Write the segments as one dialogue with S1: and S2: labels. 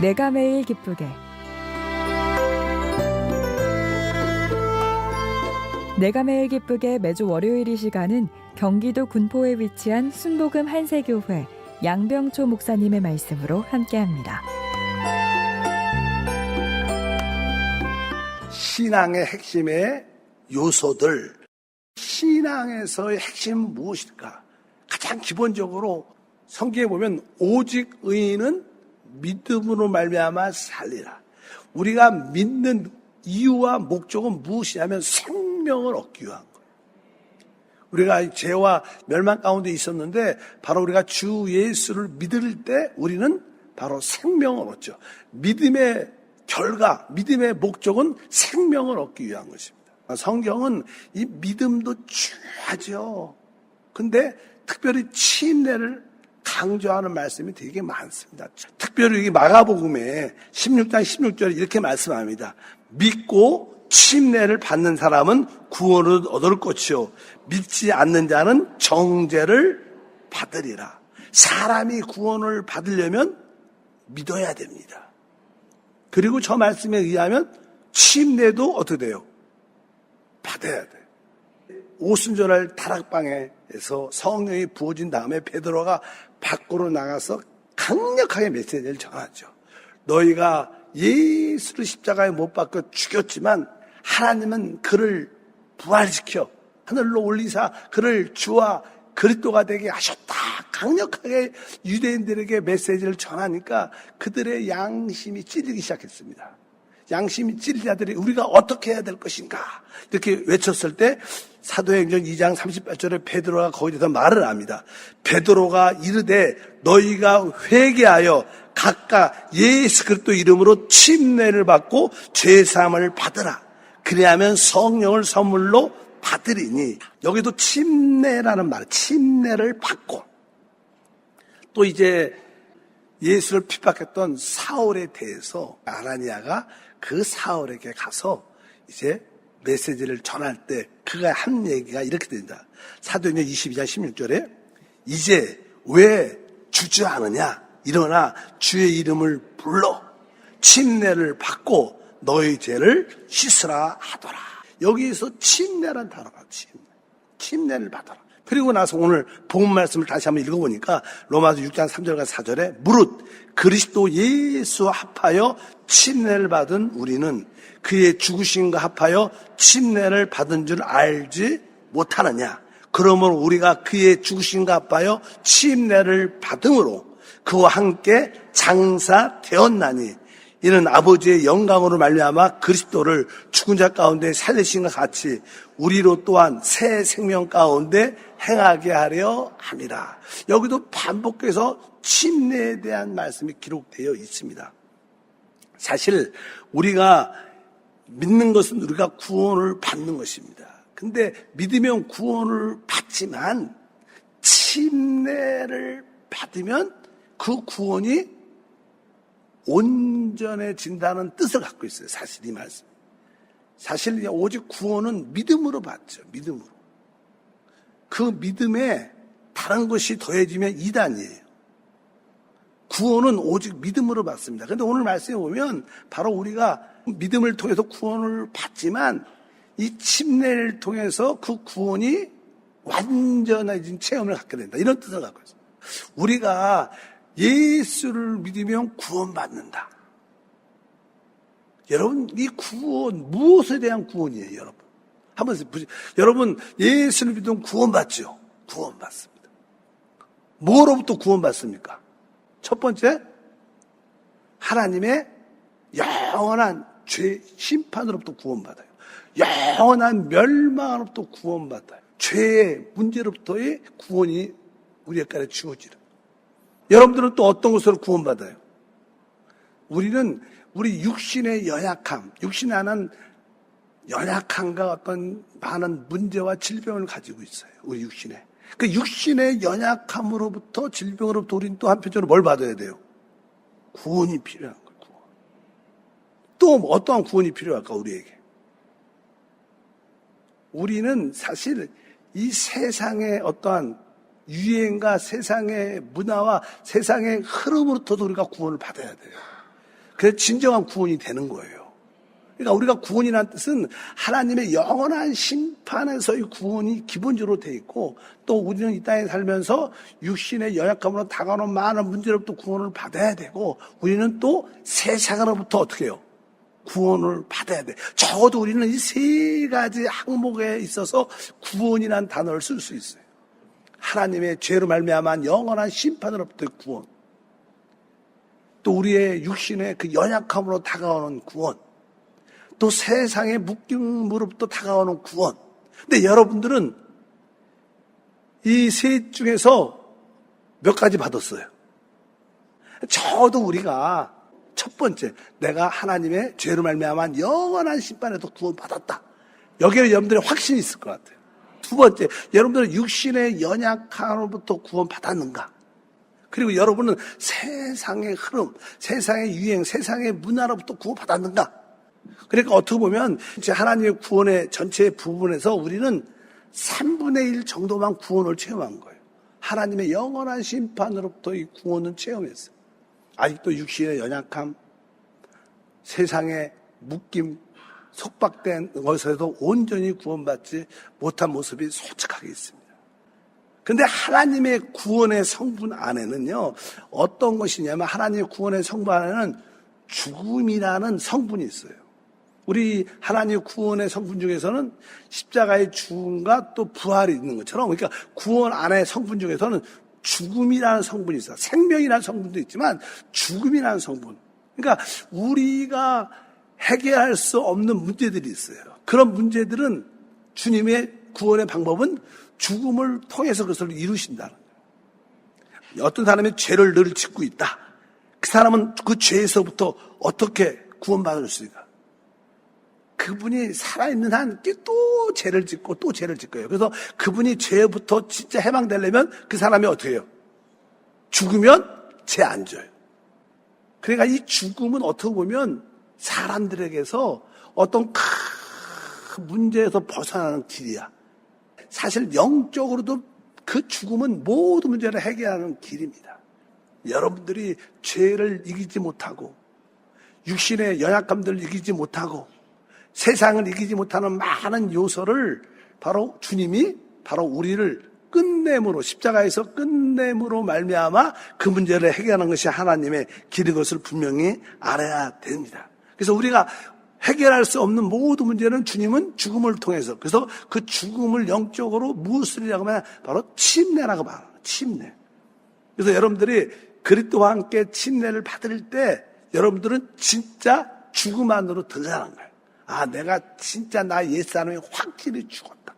S1: 내가 매일 기쁘게 내가 매일 기쁘게 매주 월요일 이 시간은 경기도 군포에 위치한 순복음 한세교회 양병초 목사님의 말씀으로 함께합니다.
S2: 신앙의 핵심의 요소들, 신앙에서의 핵심은 무엇일까? 가장 기본적으로 성경에 보면 오직 의인은 믿음으로 말미암아 살리라. 우리가 믿는 이유와 목적은 무엇이냐면 생명을 얻기 위한 거예요. 우리가 죄와 멸망 가운데 있었는데 바로 우리가 주 예수를 믿을 때 우리는 바로 생명을 얻죠. 믿음의 결과, 믿음의 목적은 생명을 얻기 위한 것입니다. 성경은 이 믿음도 중요하죠. 근데 특별히 침례를 강조하는 말씀이 되게 많습니다. 특별히 여기 마가복음에 16장 16절에 이렇게 말씀합니다. 믿고 침례를 받는 사람은 구원을 얻을 것이요 믿지 않는 자는 정죄를 받으리라. 사람이 구원을 받으려면 믿어야 됩니다. 그리고 저 말씀에 의하면 침례도 어떻게 돼요? 받아야 돼. 오순절날 다락방에서 성령이 부어진 다음에 베드로가 밖으로 나가서 강력하게 메시지를 전하죠. 너희가 예수를 십자가에 못 박혀 죽였지만 하나님은 그를 부활시켜 하늘로 올리사 그를 주와 그리스도가 되게 하셨다. 강력하게 유대인들에게 메시지를 전하니까 그들의 양심이 찔리기 시작했습니다. 양심이 찔린 자들이 우리가 어떻게 해야 될 것인가 이렇게 외쳤을 때 사도행전 2장 38절에 베드로가 거기서 말을 합니다. 베드로가 이르되 너희가 회개하여 각각 예수 그리스도 이름으로 침례를 받고 죄 사함을 받으라. 그래야면 성령을 선물로 받으리니 여기도 침례라는 말, 침례를 받고 또 이제 예수를 핍박했던 사울에 대해서 아나니아가 그 사울에게 가서 이제 메시지를 전할 때 그가 한 얘기가 이렇게 된다. 사도행전 22장 16절에 이제 왜 주저하느냐? 일어나 주의 이름을 불러 침례를 받고 너희 죄를 씻으라 하더라. 여기에서 침례란 단어가 침례. 침례를 받아라. 그리고 나서 오늘 본 말씀을 다시 한번 읽어보니까 로마서 6장 3절과 4절에 무릇 그리스도 예수 합하여 침례를 받은 우리는 그의 죽으심과 합하여 침례를 받은 줄 알지 못하느냐. 그러면 우리가 그의 죽으심과 합하여 침례를 받음으로 그와 함께 장사되었나니 이는 아버지의 영광으로 말미암아 그리스도를 죽은 자 가운데 살리신과 같이 우리로 또한 새 생명 가운데 행하게 하려 함이라. 여기도 반복해서 침례에 대한 말씀이 기록되어 있습니다. 사실 우리가 믿는 것은 우리가 구원을 받는 것입니다. 근데 믿으면 구원을 받지만 침례를 받으면 그 구원이 온전해진다는 뜻을 갖고 있어요. 사실 이 말씀. 사실 오직 구원은 믿음으로 받죠. 믿음으로. 그 믿음에 다른 것이 더해지면 이단이에요. 구원은 오직 믿음으로 받습니다. 그런데 오늘 말씀에 보면 바로 우리가 믿음을 통해서 구원을 받지만 이 침례를 통해서 그 구원이 완전해진 체험을 갖게 된다. 이런 뜻을 갖고 있어요. 우리가 예수를 믿으면 구원받는다. 여러분, 이 구원, 무엇에 대한 구원이에요, 여러분? 한번. 여러분, 예수를 믿으면 구원받죠? 구원받습니다. 뭐로부터 구원받습니까? 첫 번째, 하나님의 영원한 죄, 심판으로부터 구원받아요. 영원한 멸망으로부터 구원받아요. 죄의 문제로부터의 구원이 우리에게 주어지는. 여러분들은 또 어떤 것으로 구원받아요? 우리는 우리 육신의 연약함, 육신 안은 연약함과 어떤 많은 문제와 질병을 가지고 있어요. 우리 육신에. 그 육신의 연약함으로부터 질병으로부터 우리는 또 한편으로 뭘 받아야 돼요? 구원이 필요한 거예요. 구원. 또 어떠한 구원이 필요할까 우리에게? 우리는 사실 이 세상의 어떠한 유행과 세상의 문화와 세상의 흐름으로부터도 우리가 구원을 받아야 돼요. 그래서 진정한 구원이 되는 거예요. 그러니까 우리가 구원이라는 뜻은 하나님의 영원한 심판에서의 구원이 기본적으로 돼 있고 또 우리는 이 땅에 살면서 육신의 연약함으로 다가오는 많은 문제로부터 구원을 받아야 되고 우리는 또 세상으로부터 어떻게 해요? 구원을 받아야 돼. 적어도 우리는 이 세 가지 항목에 있어서 구원이라는 단어를 쓸 수 있어요. 하나님의 죄로 말미암은 영원한 심판으로부터 구원. 또 우리의 육신의 그 연약함으로 다가오는 구원. 또 세상의 묶임으로부터 다가오는 구원. 근데 여러분들은 이 셋 중에서 몇 가지 받았어요? 저도 우리가 첫 번째 내가 하나님의 죄로 말미암은 영원한 심판에서 구원 받았다. 여기에 여러분들의 확신이 있을 것 같아요. 두 번째, 여러분들은 육신의 연약함으로부터 구원받았는가? 그리고 여러분은 세상의 흐름, 세상의 유행, 세상의 문화로부터 구원받았는가? 그러니까 어떻게 보면 이제 하나님의 구원의 전체 부분에서 우리는 3분의 1 정도만 구원을 체험한 거예요. 하나님의 영원한 심판으로부터 이 구원을 체험했어요. 아직도 육신의 연약함, 세상의 묶임, 속박된 것에도 온전히 구원받지 못한 모습이 솔직하게 있습니다. 근데 하나님의 구원의 성분 안에는요, 어떤 것이냐면 하나님의 구원의 성분 안에는 죽음이라는 성분이 있어요. 우리 하나님 구원의 성분 중에서는 십자가의 죽음과 또 부활이 있는 것처럼 그러니까 구원 안에 성분 중에서는 죽음이라는 성분이 있어요. 생명이라는 성분도 있지만 죽음이라는 성분. 그러니까 우리가 해결할 수 없는 문제들이 있어요. 그런 문제들은 주님의 구원의 방법은 죽음을 통해서 그것을 이루신다는 거예요. 어떤 사람이 죄를 늘 짓고 있다. 그 사람은 그 죄에서부터 어떻게 구원받을 수 있을까? 그분이 살아있는 한 또 죄를 짓고 또 죄를 짓고요. 그래서 그분이 죄부터 진짜 해방되려면 그 사람이 어떻게 해요? 죽으면 죄 안 져요. 그러니까 이 죽음은 어떻게 보면 사람들에게서 어떤 큰 문제에서 벗어나는 길이야. 사실 영적으로도 그 죽음은 모든 문제를 해결하는 길입니다. 여러분들이 죄를 이기지 못하고 육신의 연약감들을 이기지 못하고 세상을 이기지 못하는 많은 요소를 바로 주님이 바로 우리를 끝냄으로 십자가에서 끝냄으로 말미암아 그 문제를 해결하는 것이 하나님의 길인 것을 분명히 알아야 됩니다. 그래서 우리가 해결할 수 없는 모든 문제는 주님은 죽음을 통해서 그래서 그 죽음을 영적으로 무엇을이라고 하면 바로 침례라고 말합니다. 침례. 그래서 여러분들이 그리스도와 함께 침례를 받을 때 여러분들은 진짜 죽음 안으로 들어가는 거예요. 아, 내가 진짜 나 옛사람이 확실히 죽었다.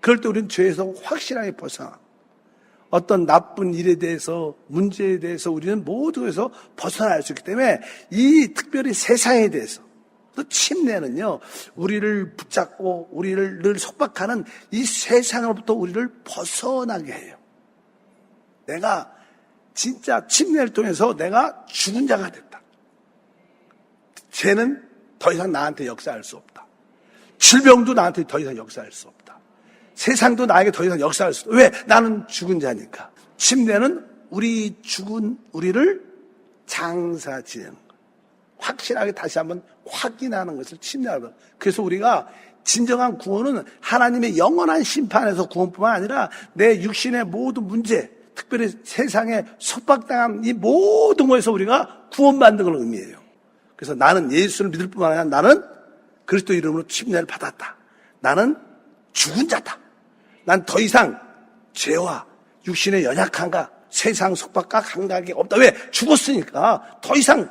S2: 그럴 때 우리는 죄에서 확실하게 벗어나. 어떤 나쁜 일에 대해서, 문제에 대해서 우리는 모두에서 벗어날 수 있기 때문에 이 특별히 세상에 대해서 또 침례는요, 우리를 붙잡고 우리를 늘 속박하는 이 세상으로부터 우리를 벗어나게 해요. 내가 진짜 침례를 통해서 내가 죽은 자가 됐다. 죄는 더 이상 나한테 역사할 수 없다. 질병도 나한테 더 이상 역사할 수 없다. 세상도 나에게 더 이상 역사할 수 없다. 왜? 나는 죽은 자니까. 침례는 우리 죽은 우리를 장사 지내는 것. 확실하게 다시 한번 확인하는 것을 침례하는 것. 그래서 우리가 진정한 구원은 하나님의 영원한 심판에서 구원뿐만 아니라 내 육신의 모든 문제, 특별히 세상에 속박당한 이 모든 것에서 우리가 구원받는 걸 의미해요. 그래서 나는 예수를 믿을 뿐만 아니라 나는 그리스도 이름으로 침례를 받았다. 나는 죽은 자다. 난 더 이상 죄와 육신의 연약함과 세상 속박과 감각이 없다. 왜? 죽었으니까 더 이상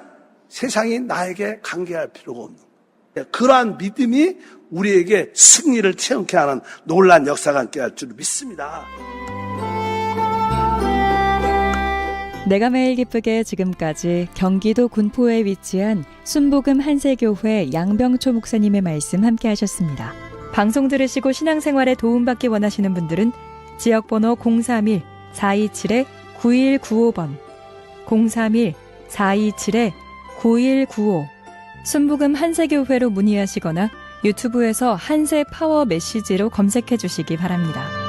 S2: 세상이 나에게 관계할 필요가 없는. 그러한 믿음이 우리에게 승리를 체험케 하는 놀란 역사가 함께 할 줄 믿습니다.
S1: 내가 매일 기쁘게 지금까지 경기도 군포에 위치한 순복음 한세교회 양병초 목사님의 말씀 함께 하셨습니다. 방송 들으시고 신앙생활에 도움받기 원하시는 분들은 지역번호 031-427-9195번 031-427-9195 순복음 한세교회로 문의하시거나 유튜브에서 한세 파워 메시지로 검색해 주시기 바랍니다.